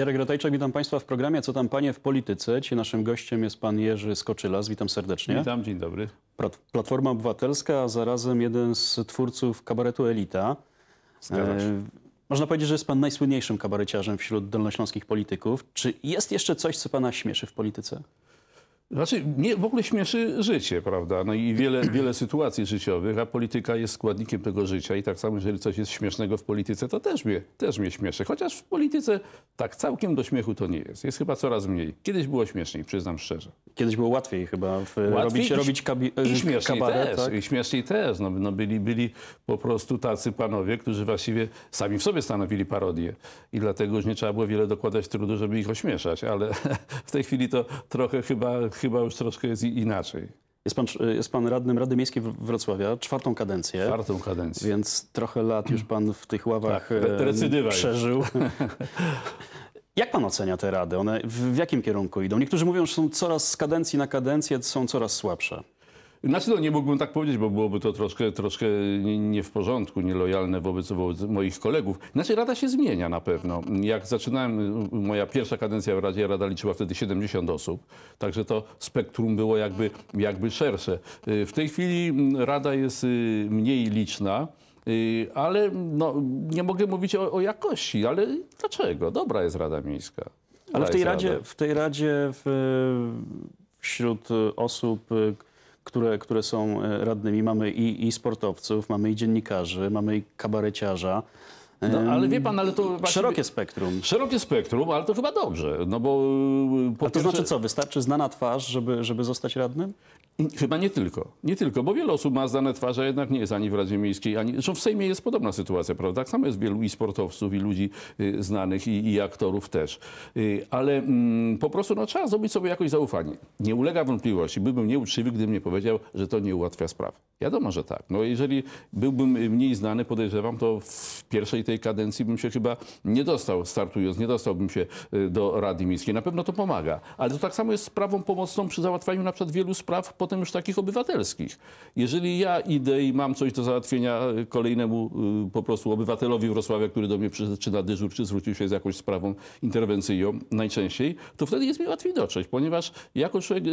Jarek Ratajczak, witam Państwa w programie Co tam Panie w polityce. Dzisiaj naszym gościem jest Pan Jerzy Skoczylas. Witam serdecznie. Witam, dzień dobry. Plat- Platforma Obywatelska, a zarazem jeden z twórców kabaretu Elita. Zgadza się. E, Można powiedzieć, że jest Pan najsłynniejszym kabareciarzem wśród dolnośląskich polityków. Czy jest jeszcze coś, co Pana śmieszy w polityce? Znaczy, mnie w ogóle śmieszy życie, prawda? No i wiele, wiele sytuacji życiowych, a polityka jest składnikiem tego życia. I tak samo, jeżeli coś jest śmiesznego w polityce, to też mnie, też mnie śmieszy. Chociaż w polityce tak całkiem do śmiechu to nie jest. Jest chyba coraz mniej. Kiedyś było śmieszniej, przyznam szczerze. Kiedyś było łatwiej chyba w, Łatwiej robić, i- robić kabi- I e, śmieszniej kabaret. też, Tak? i śmieszniej też. No, no byli, byli po prostu tacy panowie, którzy właściwie sami w sobie stanowili parodię. I dlatego już nie trzeba było wiele dokładać trudu, żeby ich ośmieszać. Ale w tej chwili to trochę chyba, chyba już troszkę jest inaczej. Jest, pan, jest Pan radnym Rady Miejskiej Wr- Wrocławia, czwartą kadencję. Czwartą kadencję. Więc trochę lat już pan w tych ławach Tak, re- przeżył. Jak pan ocenia te rady? One w, w jakim kierunku idą? Niektórzy mówią, że są coraz z kadencji na kadencję, są coraz słabsze. Znaczy, no nie mógłbym tak powiedzieć, bo byłoby to troszkę, troszkę nie, w porządku, nielojalne wobec, wobec moich kolegów. Znaczy, Rada się zmienia na pewno. Jak zaczynałem, moja pierwsza kadencja w Radzie, Rada liczyła wtedy 70 osób, także to spektrum było jakby, jakby szersze. Y, W tej chwili mm, Rada jest y, mniej liczna. Y, Ale no, nie mogę mówić o, o jakości, ale dlaczego? Dobra jest Rada Miejska. Ale Dobra w tej radzie, Rada. w tej radzie w, wśród osób, e, które, które są e, radnymi, mamy i, i sportowców, mamy i dziennikarzy, mamy i kabareciarza. No, ale wie pan, ale to właściwie- Szerokie spektrum. Szerokie spektrum, ale to chyba dobrze, no bo... y, Po A to pierwsze- znaczy co, wystarczy znana twarz, żeby, żeby zostać radnym? Chyba nie tylko. Nie tylko, bo wiele osób ma zdane twarze, a jednak nie jest ani w Radzie Miejskiej, ani... Zresztą w Sejmie jest podobna sytuacja, prawda? Tak samo jest wielu i sportowców, i ludzi y, znanych, i, i aktorów też. Y, ale mm, po prostu no, trzeba zrobić sobie jakoś zaufanie. Nie ulega wątpliwości. Byłbym nieuczciwy, gdybym nie powiedział, że to nie ułatwia spraw. Wiadomo, że tak. No jeżeli byłbym y, mniej znany, podejrzewam, to w pierwszej tej kadencji bym się chyba nie dostał, startując, nie dostałbym się do Rady Miejskiej. Na pewno to pomaga. Ale to tak samo jest sprawą pomocną przy załatwianiu na przykład wielu spraw potem już takich obywatelskich. Jeżeli ja idę i mam coś do załatwienia y, kolejnemu y, po prostu obywatelowi Wrocławia, który do mnie przyszedł, czy na dyżur, czy zwrócił się z jakąś sprawą interwencyjną najczęściej, to wtedy jest mi łatwiej dotrzeć, ponieważ jako człowiek y,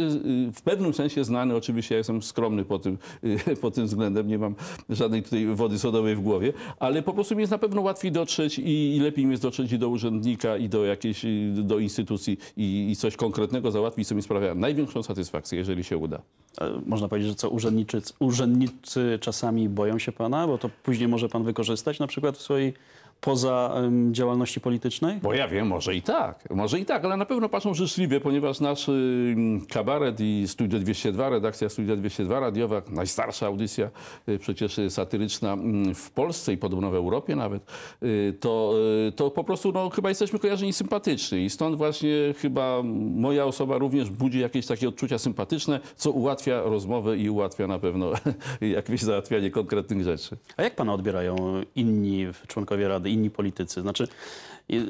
w pewnym sensie znany, oczywiście ja jestem skromny po tym, pod tym względem, nie mam żadnej tutaj wody sodowej w głowie, ale po prostu mi jest na pewno łatwiej dotrzeć i, i lepiej mi jest dotrzeć i do urzędnika, i do jakiejś, do instytucji i, i coś konkretnego załatwić, co mi sprawia największą satysfakcję, jeżeli się uda. E, Można powiedzieć, że co urzędniczy, urzędnicy czasami boją się pana, bo to później może pan wykorzystać na przykład w swojej poza em, działalności politycznej? Bo ja wiem, może i tak, może i tak, ale na pewno patrzą życzliwie, ponieważ nasz y, kabaret i Studio 202, redakcja Studia 202 radiowa, najstarsza audycja y, przecież y, satyryczna mm, w Polsce i podobno w Europie nawet, y, to, y, to po prostu no, chyba jesteśmy kojarzeni sympatycznie i stąd właśnie chyba moja osoba również budzi jakieś takie odczucia sympatyczne, co ułatwia rozmowę i ułatwia na pewno jakieś załatwianie konkretnych rzeczy. A jak pana odbierają inni członkowie Rady, inni politycy? Znaczy,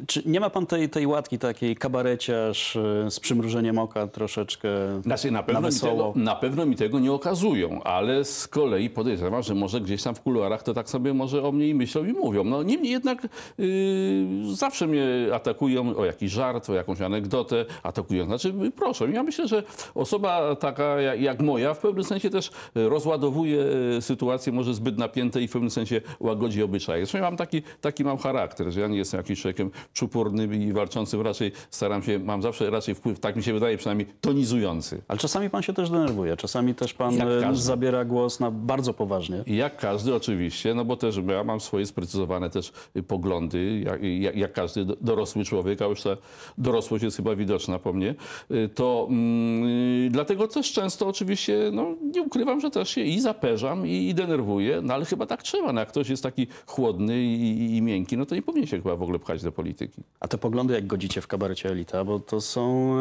czy nie ma pan tej, tej łatki takiej kabareciarz e, z przymrużeniem oka troszeczkę Znaczy, na, pewno na mi wesoło? tego, na pewno mi tego nie okazują, ale z kolei podejrzewam, że może gdzieś tam w kuluarach to tak sobie może o mnie i myślą i mówią. No niemniej jednak yy, zawsze mnie atakują o jakiś żart, o jakąś anegdotę, atakują. Znaczy, y, proszę, ja myślę, że osoba taka jak, jak moja w pewnym sensie też y, rozładowuje y, sytuacje może zbyt napięte i w pewnym sensie łagodzi obyczaje. Zresztą ja mam taki, taki mam charakter, że ja nie jestem jakimś człowiekiem czupurnym i walczącym, raczej staram się, mam zawsze raczej wpływ, tak mi się wydaje przynajmniej, tonizujący. Ale czasami pan się też denerwuje, czasami też pan e, zabiera głos na bardzo poważnie. Jak każdy oczywiście, no bo też ja mam swoje sprecyzowane też y, poglądy, jak, jak, jak każdy do- dorosły człowiek, a już ta dorosłość jest chyba widoczna po mnie, y, to mm, y, dlatego też często oczywiście, no nie ukrywam, że też się i zaperzam i, i denerwuję, no ale chyba tak trzeba, no jak ktoś jest taki chłodny i, i, i miękki, no to nie powinien się chyba w ogóle pchać do polityki. A te poglądy jak godzicie w kabarecie Elita, bo to są,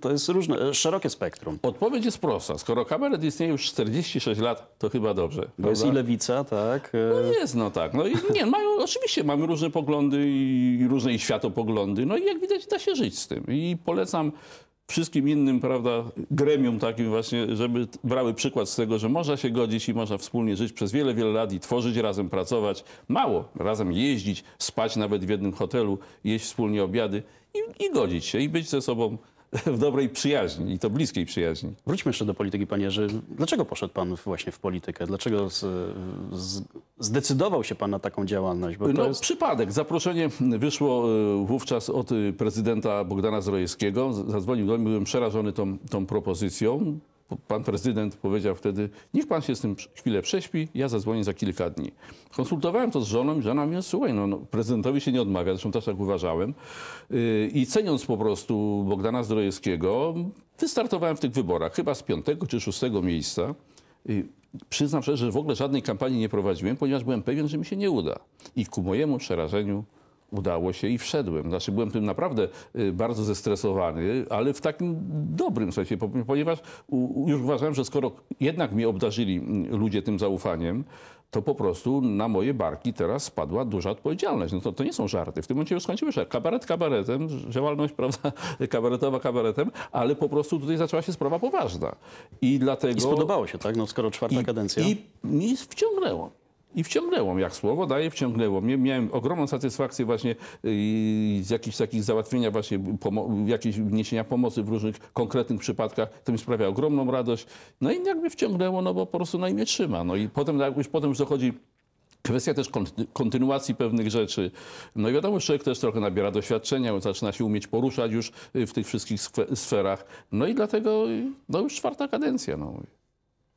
to jest różne, e, szerokie spektrum. Odpowiedź jest prosta. Skoro kabaret istnieje już 46 lat, to chyba dobrze. Bo jest i prawda? lewica, tak? e, No jest, no tak. No i nie, mają, oczywiście mamy różne poglądy i różne i światopoglądy. No i jak widać da się żyć z tym. I polecam wszystkim innym, prawda, gremium takim właśnie, żeby brały przykład z tego, że można się godzić i można wspólnie żyć przez wiele, wiele lat i tworzyć razem, pracować. Mało, razem jeździć, spać nawet w jednym hotelu, jeść wspólnie obiady i, i godzić się i być ze sobą w dobrej przyjaźni i to bliskiej przyjaźni. Wróćmy jeszcze do polityki, panie Jerzy. Dlaczego poszedł pan właśnie w politykę? Dlaczego z, z, zdecydował się pan na taką działalność? No, jest... przypadek. Zaproszenie wyszło e, wówczas od e, prezydenta Bogdana Zdrojewskiego. Z- Zadzwonił do mnie, byłem przerażony tą, tą propozycją. Pan prezydent powiedział wtedy, niech pan się z tym chwilę prześpi, ja zadzwonię za kilka dni. Konsultowałem to z żoną i żona mi słuchaj, no, no prezydentowi się nie odmawia, zresztą też tak uważałem. Yy, I ceniąc po prostu Bogdana Zdrojewskiego, wystartowałem w tych wyborach, chyba z piątego czy szóstego miejsca. Y, Przyznam szczerze, że w ogóle żadnej kampanii nie prowadziłem, ponieważ byłem pewien, że mi się nie uda. I ku mojemu przerażeniu udało się i wszedłem. Znaczy byłem tym naprawdę y, bardzo zestresowany, ale w takim dobrym sensie, po- ponieważ już uważałem, że skoro jednak mnie obdarzyli mm, ludzie tym zaufaniem, to po prostu na moje barki teraz spadła duża odpowiedzialność. No to, to nie są żarty. W tym momencie już skończyły się kabaret kabaretem, działalność prawda, kabaretowa kabaretem, ale po prostu tutaj zaczęła się sprawa poważna. I dlatego... I spodobało się, tak? No skoro czwarta kadencja. I mi wciągnęło. I wciągnęło mnie, jak słowo daje, wciągnęło mnie. Miałem ogromną satysfakcję właśnie yy, z jakichś takich załatwienia właśnie, jakiejś niesienia pomocy w różnych konkretnych przypadkach. To mi sprawia ogromną radość. No i jakby wciągnęło, no bo po prostu na imię trzyma. No i potem, już, potem już dochodzi Kwestia też konty- kontynuacji pewnych rzeczy. No i wiadomo, człowiek też trochę nabiera doświadczenia, zaczyna się umieć poruszać już y, w tych wszystkich sferach. No i dlatego y, no już czwarta kadencja. No.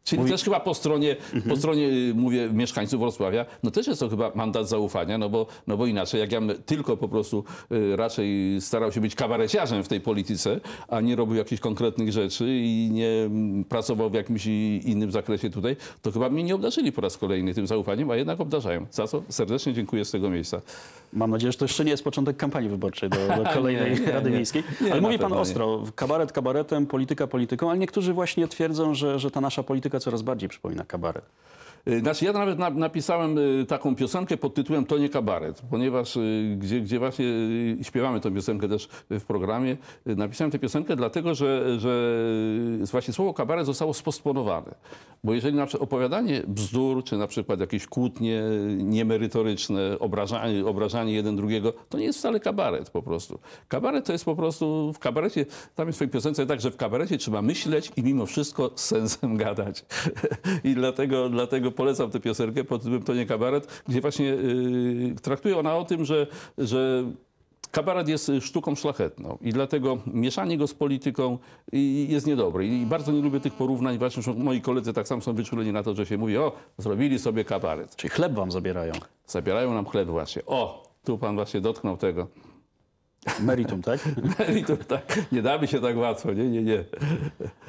Czyli też chyba po stronie, po stronie, y, mówię, mieszkańców Wrocławia, no też jest to chyba mandat zaufania, no bo, no bo inaczej, jak ja tylko po prostu y, raczej starał się być kabareciarzem w tej polityce, a nie robił jakichś konkretnych rzeczy i nie pracował w jakimś innym zakresie tutaj, to chyba mnie nie obdarzyli po raz kolejny tym zaufaniem, a jednak obdarzają. Za co serdecznie dziękuję z tego miejsca. Mam nadzieję, że to jeszcze nie jest początek kampanii wyborczej do, do kolejnej Nie, nie, Rady nie. Miejskiej. Ale mówi pan ostro, kabaret kabaretem, polityka polityką, ale niektórzy właśnie twierdzą, że, że ta nasza polityka coraz bardziej przypomina kabaret. Y, Znaczy ja nawet na, napisałem y, taką piosenkę pod tytułem To nie kabaret, ponieważ y, gdzie, gdzie właśnie śpiewamy tę piosenkę też w programie, napisałem tę piosenkę dlatego, że, że właśnie słowo kabaret zostało spostponowane. Bo jeżeli na przykład opowiadanie bzdur, czy na przykład jakieś kłótnie niemerytoryczne, obrażanie, obrażanie jeden drugiego, to nie jest wcale kabaret po prostu. Kabaret to jest po prostu, w kabarecie, tam jest w swojej piosence tak, że w kabarecie trzeba myśleć i mimo wszystko z sensem gadać. I dlatego, dlatego polecam tę piosenkę pod tytułem To nie kabaret, gdzie właśnie yy, traktuje ona o tym, że, że Kabaret jest sztuką szlachetną i dlatego mieszanie go z polityką y, jest niedobre. I bardzo nie lubię tych porównań. Właśnie moi koledzy tak samo są wyczuleni na to, że się mówi, o, zrobili sobie kabaret. Czyli chleb wam zabierają. Zabierają nam chleb właśnie. O, tu pan właśnie dotknął tego. Meritum, tak? To tak, nie damy się tak łatwo, nie, nie, nie.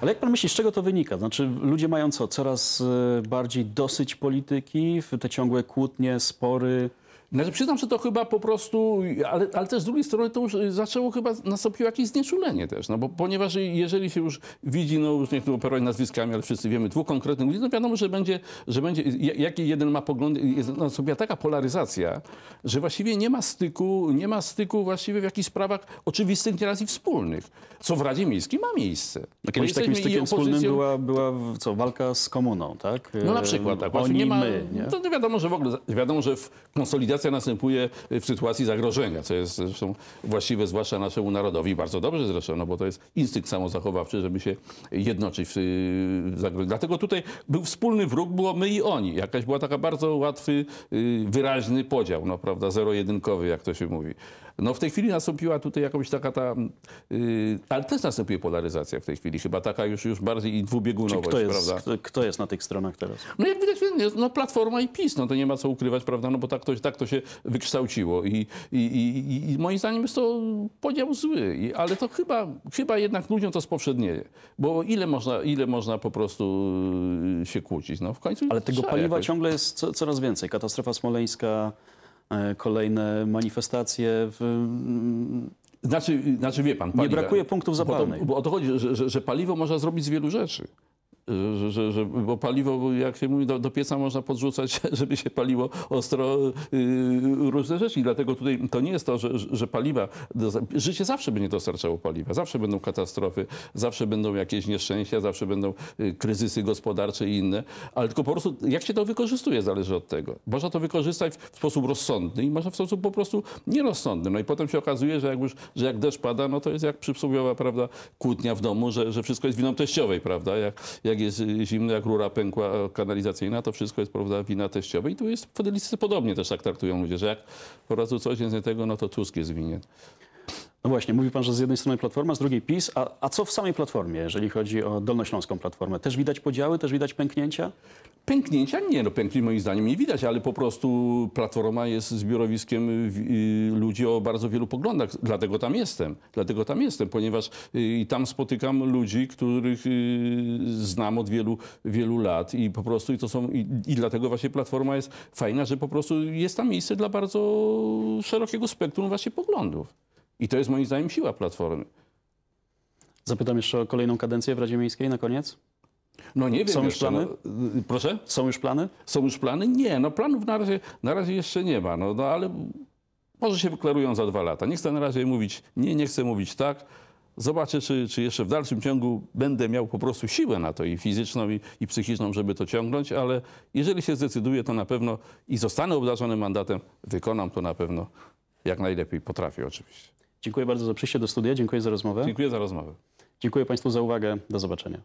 Ale jak pan myśli, z czego to wynika? Znaczy ludzie mają co? Coraz e, bardziej dosyć polityki, w te ciągłe kłótnie, spory. Znaczy, przyznam, że to chyba po prostu, ale, ale też z drugiej strony to już y, zaczęło chyba, nastąpiło jakieś znieczulenie też, no bo ponieważ jeżeli się już widzi, no już nie chcę operować nazwiskami, ale wszyscy wiemy, dwóch konkretnych ludzi, no wiadomo, że będzie, że będzie, ja- jaki jeden ma poglądy, jest nastąpiła taka polaryzacja, że właściwie nie ma styku, nie ma styku właściwie w jakichś sprawach oczywistych nieraz i wspólnych, co w Radzie Miejskiej ma miejsce. No kiedyś takim stykiem wspólnym była, była co, walka z komuną, tak? no na przykład, tak. Oni, nie ma, my, nie? To, wiadomo, że w ogóle, wiadomo, że w, konsolidacja następuje w sytuacji zagrożenia, co jest zresztą właściwe zwłaszcza naszemu narodowi. Bardzo dobrze zresztą, no bo to jest instynkt samozachowawczy, żeby się jednoczyć w, w zagrożeniu. Dlatego tutaj był wspólny wróg, było my i oni. Jakaś była taka bardzo łatwy, y, wyraźny podział, no prawda, zero-jedynkowy, jak to się mówi. No w tej chwili nastąpiła tutaj jakaś taka ta, y, ale też następuje polaryzacja w tej chwili, chyba taka już, już bardziej dwubiegunowość, kto jest, prawda? kto, kto jest na tych stronach teraz? No jak widać, no Platforma i PiS, no to nie ma co ukrywać, prawda, no bo tak to, tak to się wykształciło i, i, i, i moim zdaniem jest to podział zły, I, ale to chyba, chyba jednak ludziom to spowszednieje, bo ile można, ile można po prostu y, się kłócić, no w końcu Ale tego paliwa jakoś. ciągle jest co, coraz więcej. Katastrofa smoleńska, kolejne manifestacje. W, Znaczy, znaczy wie pan, paliwa, brakuje punktów bo to- zapalnych. Bo o to chodzi, że, że, że paliwo można zrobić z wielu rzeczy. Że, że, że, bo paliwo, jak się mówi, do, do pieca można podrzucać, żeby się paliło ostro yy, różne rzeczy. I dlatego tutaj to nie jest to, że, że paliwa, życie zawsze będzie dostarczało paliwa, zawsze będą katastrofy, zawsze będą jakieś nieszczęścia, zawsze będą y, kryzysy gospodarcze i inne, ale tylko po prostu jak się to wykorzystuje zależy od tego. Można to wykorzystać w sposób rozsądny i można w sposób po prostu nierozsądny. No i potem się okazuje, że jak, już, że jak deszcz pada, no to jest jak przysłowiowa, prawda, kłótnia w domu, że, że wszystko jest winą teściowej, prawda? Jak, jak jest y, zimno, jak rura pękła kanalizacyjna, to wszystko jest, prawda, wina teściowej. I tu jest podobnie też tak traktują ludzie, że jak po prostu coś jest nie tego, no to Tusk jest winien. No właśnie, mówi pan, że z jednej strony Platforma, z drugiej PiS, a, a co w samej Platformie, jeżeli chodzi o Dolnośląską Platformę? Też widać podziały, też widać pęknięcia? Pęknięcia? Nie, no pęknięć moim zdaniem nie widać, ale po prostu Platforma jest zbiorowiskiem ludzi o bardzo wielu poglądach. Dlatego tam jestem. Dlatego tam jestem, ponieważ y, i tam spotykam ludzi, których y, znam od wielu, wielu lat i po prostu i to są, i, i dlatego właśnie Platforma jest fajna, że po prostu jest tam miejsce dla bardzo szerokiego spektrum właśnie poglądów. I to jest moim zdaniem siła Platformy. Zapytam jeszcze o kolejną kadencję w Radzie Miejskiej na koniec. No nie wiem Są już jeszcze, plany? No, proszę? Są już plany? Są już plany? Nie, no planów na razie, na razie jeszcze nie ma, no, no ale może się wyklarują za dwa lata. Nie chcę na razie mówić nie, nie chcę mówić tak. Zobaczę, czy, czy jeszcze w dalszym ciągu będę miał po prostu siłę na to i fizyczną, i, i psychiczną, żeby to ciągnąć, ale jeżeli się zdecyduję, to na pewno i zostanę obdarzony mandatem, wykonam to na pewno jak najlepiej potrafię oczywiście. Dziękuję bardzo za przyjście do studia, dziękuję za rozmowę. Dziękuję za rozmowę. Dziękuję Państwu za uwagę. Do zobaczenia.